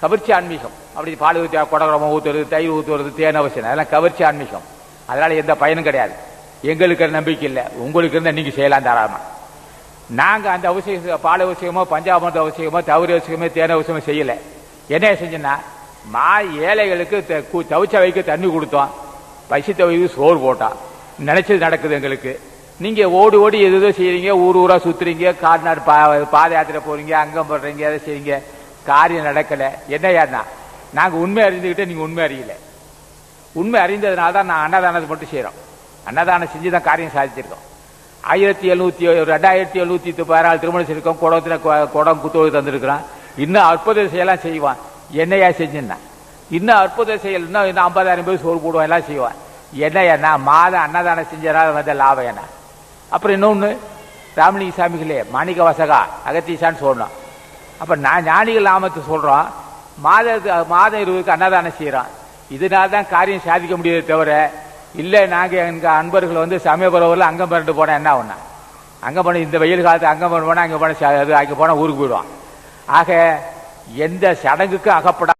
கவர்ச்சி ஆன்மீகம். அப்படி பால் ஊற்றி குடகுடமாக ஊற்றுறது தயிர் ஊற்றுறது தேன் அவசியம் அதெல்லாம் கவர்ச்சி ஆன்மீகம். அதனால எந்த பயனும் கிடையாது. எங்களுக்கு நம்பிக்கை இல்லை. உங்களுக்கு இருந்தால் நீங்க செய்யலாம் தாராளமா. நாங்க அந்த அவசியம் பால் அவசியமோ பஞ்சாபத்து அவசியமோ தவறு அவசியமோ தேன் அவசியமோ செய்யல. என்ன செஞ்சோன்னா மா ஏழைகளுக்கு த- கு- தவிச்ச வைக்க தண்ணி கொடுத்தோம். பசி தவிக்கு சோறு போட்டோம். நினைச்சது நடக்குது எங்களுக்கு. நீங்க ஓடி ஓடி எது எதோ செய்கிறீங்க ஊர் ஊரா சுத்துறீங்க கார்நாடு பா பாத யாத்திரை போறீங்க அங்கம் போடுறீங்க அதை செய்றீங்க? காரியம் நடக்கல. என்ன யாருன்னா நாங்க உண்மை அறிந்துகிட்டு நீங்க உண்மை அறியல. உண்மை அறிந்ததுனால தான் நான் அன்னதானத்தை மட்டும் செய்யறோம் அன்னதானம் செஞ்சு தான் காரியம் சாதிச்சிருக்கோம். ஆயிரத்தி எழுநூத்தி ரெண்டாயிரத்தி எழுநூத்தி பதினாலு திருமணம் செஞ்சிருக்கோம். குடத்துல குடம் குத்தோடு தந்திருக்கிறான் இன்னும் அற்புத செயலாம் செய்வான். என்னையா செஞ்சுன்னா? இன்னும் அற்புத செயல் இன்னும் இன்னும் ஐம்பதாயிரம் பேர் சோறு போடுவோம் எல்லாம் செய்வான். என்னையா மாதம் அன்னதானம் செஞ்சனால வந்த லாபம் என்ன? அப்புறம் இன்னொன்னு ராமலிங்க சாமிகளே மாணிக்க வாசகா அகத்தீசான்னு சொல்லணும். அப்ப நான் ஞானிகள் நாமத்தை சொல்கிறோம் மாதத்துக்கு மாதம் இருபதுக்கு அன்னதானம் செய்கிறோம் இதனால தான் காரியம் சாதிக்க முடியுதே தவிர இல்லை நாங்கள் எங்கள் அன்பர்கள் வந்து சமயபுரவரில் அங்கம் பண்ணிட்டு போனால் என்ன ஒன்று அங்கே போன இந்த வெயில் காலத்து அங்கம் பண்ண போனால் அங்கே போனால் அது அங்கே போனால் ஊருக்கு போயிடுவான். ஆக எந்த சடங்குக்கும் அகப்படா